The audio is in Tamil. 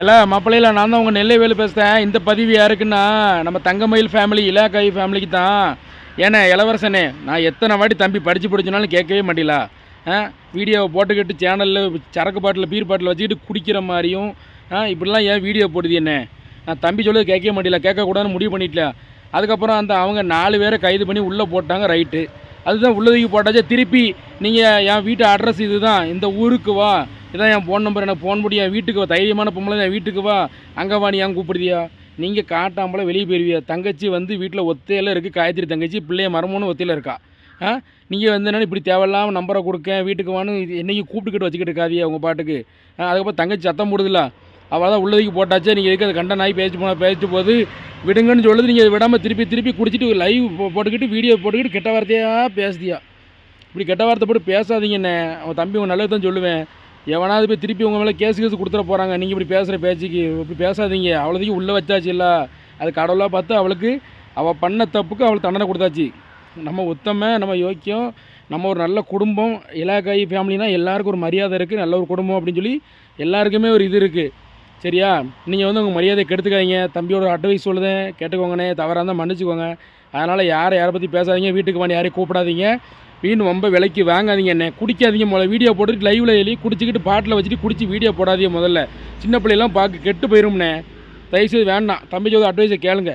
இல்லை மாப்பிள்ளையில் நான் தான் உங்கள் நெல்லைவேலு பேசுகிறேன் இந்த பதிவு யாருக்குன்னா நம்ம தங்கமயில் ஃபேமிலி இலாக்காய் ஃபேமிலிக்கு தான். ஏண்ணே இளவரசனே நான் எத்தனை வாட்டி தம்பி படித்து படிச்சனாலும் கேட்கவே மாட்டில வீடியோவை போட்டுக்கிட்டு சேனலில் சரக்கு பாட்டில் பீர் பாட்டில் வச்சுக்கிட்டு குடிக்கிற மாதிரியும் ஆ இப்படிலாம் ஏன் வீடியோ போடுது என்ன? நான் தம்பி சொல்லி கேட்கவே மாட்டில கேட்கக்கூடாதுன்னு முடிவு பண்ணிட்டல அதுக்கப்புறம் அந்த அவங்க நாலு பேரை கைது பண்ணி உள்ளே போட்டாங்க ரைட்டு அதுதான் உள்ளதுக்கு போட்டாச்சே. திருப்பி நீங்கள் என் வீட்டு அட்ரஸ் இதுதான். இந்த ஊருக்கு வா. இதான் என் ஃபோன் நம்பர் எனக்கு ஃபோன் பண்ணி என் வீட்டுக்கு வா. தைரியமான பொம்பளை என் வீட்டுக்கு வா. அங்கே வா நீ. ஏன் கூப்பிடுதியா நீங்கள் காட்டாமல வெளியே போயிருவியா? தங்கச்சி வந்து வீட்டில் ஒத்தையில் இருக்குது காயத்ரி தங்கச்சி. பிள்ளைய மரமோன்னு ஒத்தையில் இருக்கா? ஆ? நீங்கள் வந்து என்ன இப்படி தேவையில்லாமல் நம்பரை கொடுக்க வீட்டுக்கு வான்னு என்னைக்கு கூப்பிட்டுக்கிட்டு வச்சுக்கிட்டு இருக்காதியா உங்கள் பாட்டுக்கு. அதுக்கப்புறம் தங்கச்சி சத்தம் போடுதில்ல. அவள் தான் உள்ளதுக்கு போட்டாச்சே. நீங்கள் எதுக்கு அதை கண்ட நாய் பேச்சு போனால் பேசிட்டு போது விடுங்கன்னு சொல்லுது. நீங்கள் விடாமல் திருப்பி திருப்பி குடிச்சிட்டு லைவ் போட்டுக்கிட்டு வீடியோ போட்டுக்கிட்டு கெட்ட வார்த்தையாக பேசுதியா? இப்படி கெட்ட வார்த்தை போட்டு பேசாதீங்கண்ணே அவன் தம்பி உங்கள் நல்லது தான் சொல்லுவேன். எவனாவது போய் திருப்பி உங்கள் மேலே கேஸ் கேஸ் கொடுத்துட போகிறாங்க நீங்கள் இப்படி பேசுகிற பேச்சுக்கு இப்படி பேசாதீங்க. அவ்வளோதைக்கு உள்ளே வச்சாச்சு இல்லை. அது கடவுளாக பார்த்து அவளுக்கு அவள் பண்ண தப்புக்கு அவளுக்கு தண்டனை கொடுத்தாச்சு. நம்ம உத்தம நம்ம யோக்கியம் நம்ம ஒரு நல்ல குடும்பம் இலாக்காய் ஃபேமிலினா எல்லாருக்கும் ஒரு மரியாதை இருக்குது நல்ல ஒரு குடும்பம் அப்படின்னு சொல்லி எல்லாருக்குமே ஒரு இது இருக்குது சரியா? நீங்கள் வந்து உங்கள் மரியாதை கெடுத்துக்காதீங்க. தம்பியோட அட்வைஸ் சொல்லுதேன் கேட்டுக்கோங்கண்ணே. தவறாக இருந்தால் மன்னிச்சிக்கோங்க. அதனால் யாரை யாரை பற்றி பேசாதீங்க. வீட்டுக்கு வந்து யாரையும் கூப்பிடாதீங்க. வீண் ரொம்ப விலைக்கு வாங்காதீங்க என்ன குடிக்காதீங்க முதல்ல. வீடியோ போட்டுட்டு லைவில் எழுதி குடிச்சிக்கிட்டு பாட்டில் வச்சுட்டு குடிச்சு வீடியோ போடாதீங்க முதல்ல. சின்ன பிள்ளைலாம் பார்க்க கெட்டு போயிரும்ண்ணே. தயவுசெய்து வேண்டாம். தம்பி சொல்ல அட்வைஸை கேளுங்க.